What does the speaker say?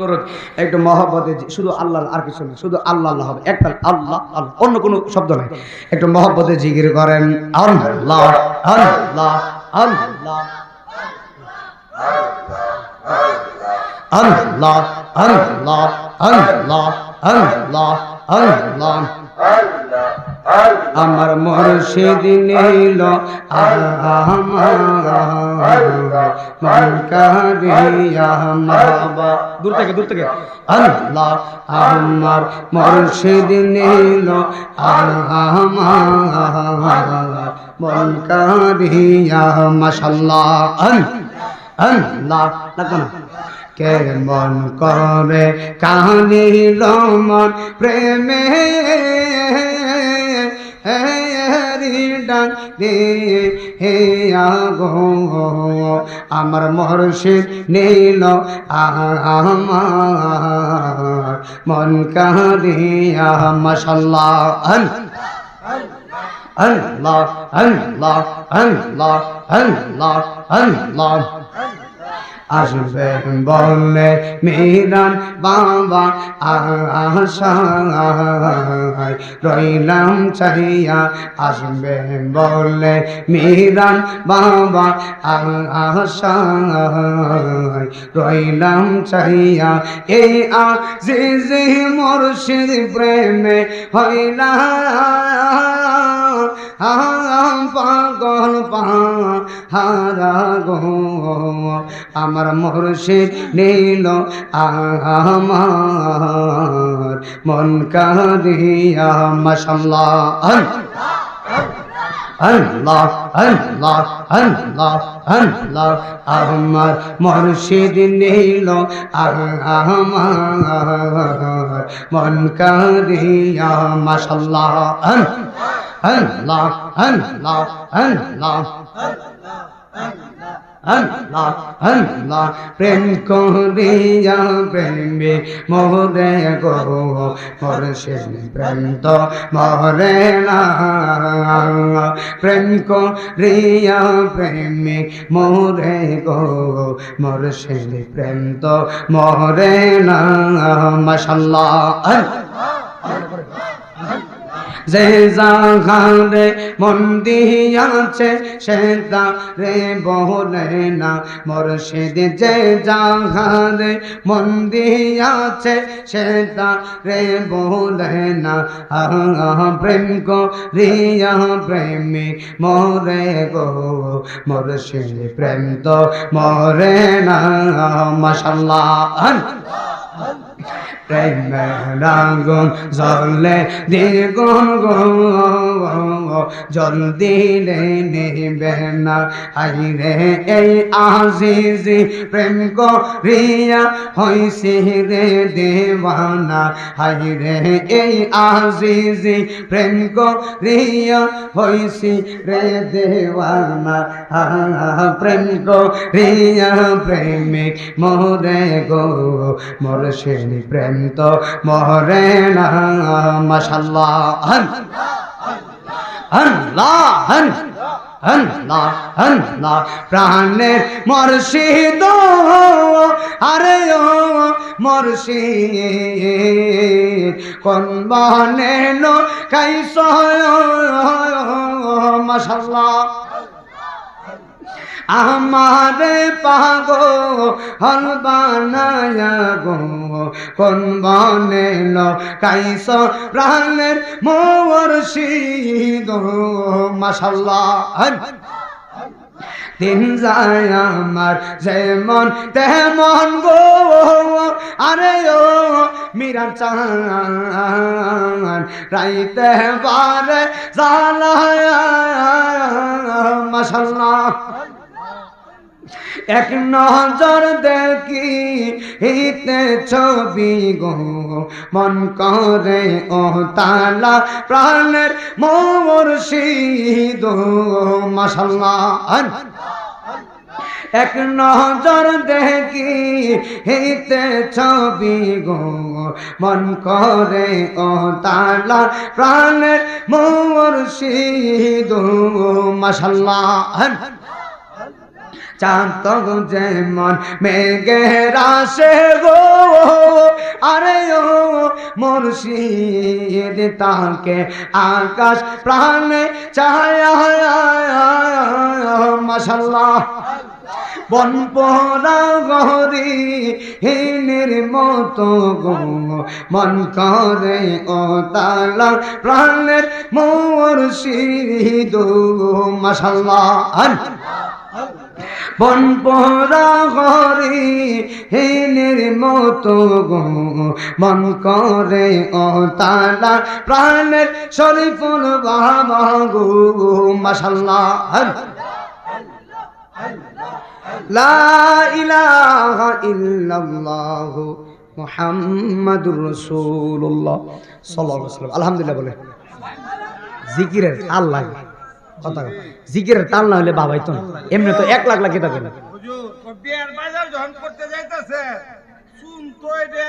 করুক একটু মহব্বতে শুধু আল্লাহ আর কিছু না, শুধু আল্লাহ আল্লাহ হবে। একটা আল্লাহ আল্লাহ, অন্য কোনো শব্দ নাই। একটু মহব্বতে জিকির করেন। আল্লাহ আল্লাহ আল্লাহ আল্লাহ আল্লাহ আল্লাহ আল্লাহ আল্লাহ। আমার মর নীল দূর থেকে দূর থেকে। আল্লাহ আমার মর্ষিদ নীল মনকারিয়া মাসাল্লাহ করে কাহিল মন, প্রেমে হেয়ারি ডাক রে হেয়া গো আমার মহর্ষিদ নীল আমার মন কাঁদিয়া mashallah Allah, Allah, Allah, Allah, Allah, Allah. আসবে বলে মিরান বাবা আশায় রইলাম চাইয়া আসবে বলে মিরান বাবা আশায় রইলাম চাইয়া এই আজিজি মুর্শিদ প্রেমে হইলা পাগল পাহারা গো। আমার মুর্শিদ নীল আমার মন আল্লাহ আল্লাহ আমার মুর্শিদ নীল আমার মন কারিয়া মাশাল্লাহ। আল্লাহ আল্লাহ আল্লাহ আল্লাহ। আল্লাহ প্রেম করিয়া প্রেমে মোরে গো মরশে প্রেম তো মরে না। প্রেম করিয়া প্রেমে মোরে গো মরশে প্রেম তো মরে না। মাশাল্লাহ যে জাগারে মন দিয়াছে সে রে বলে না মুর্শিদ যে জাগারে মন দিয়াছে সে রে বলে না প্রেম গো রিয়া প্রেমী মরে গো, মুর্শিদ প্রেম তো মরে না, মাশাল্লাহ। প্রেমের আগুন জ্বলে দ্বিগুণ জল দিলে নেবে না। আইরে এই আজিজি প্রেম করিয়া হইছে রে দেওয়ানা। হাইরে এই আজিজি প্রেম করিয়া হইছি রে দেওয়ানা। প্রেম করিয়া প্রেমিক মোরে গো মোর শ্রেণি প্রেম তো মরে না প্রাণের মর্শিদ। আরে ও মর্শিদ কোন বনে লো কাইস মাশাল্লাহ। আমারে পাগো হল বানায়া গো। কোন বনে লো কাইস প্রাণের মোর শীদ মাশাল্লাহ। দিন যায় আমার যেমন তেমন গো। আরে ও মিরার চান রাইতে বারে জালা মাশাল্লাহ। এক নজর দেখি হিতে ছবি গো। মন করে ও তালা প্রাণের মোর শীদ মাসাল্লাহ এক নজর দেখি হিতে ছবি গো। মন করে ও তালা প্রাণের মোর শীদ মাসাল্লাহ চাঁদ যেমন মেঘের আসে গো। আরে ও মুর্শিদ, তাকে আকাশ প্রাণে চায়া মাশাল্লাহ। বন পরা গরি হিনের মতো গো। মন করে ও তালা প্রাণের মোর সিদ মাশাল্লাহ। বন পরা গরি হিনের মতো গো। মন করে ও তালা প্রাণের শরীফুল বাবা গো। মাশাল্লাহ। লা আলহামদুলিল্লাহ বলে। জিকিরের তাল লাগে। কথা জিকির তাল না হলে বাবাই তো এমনি তো এক লাখ লাখ এটা করে বাজার যখন করতে যাইতেছে শুনতো এটা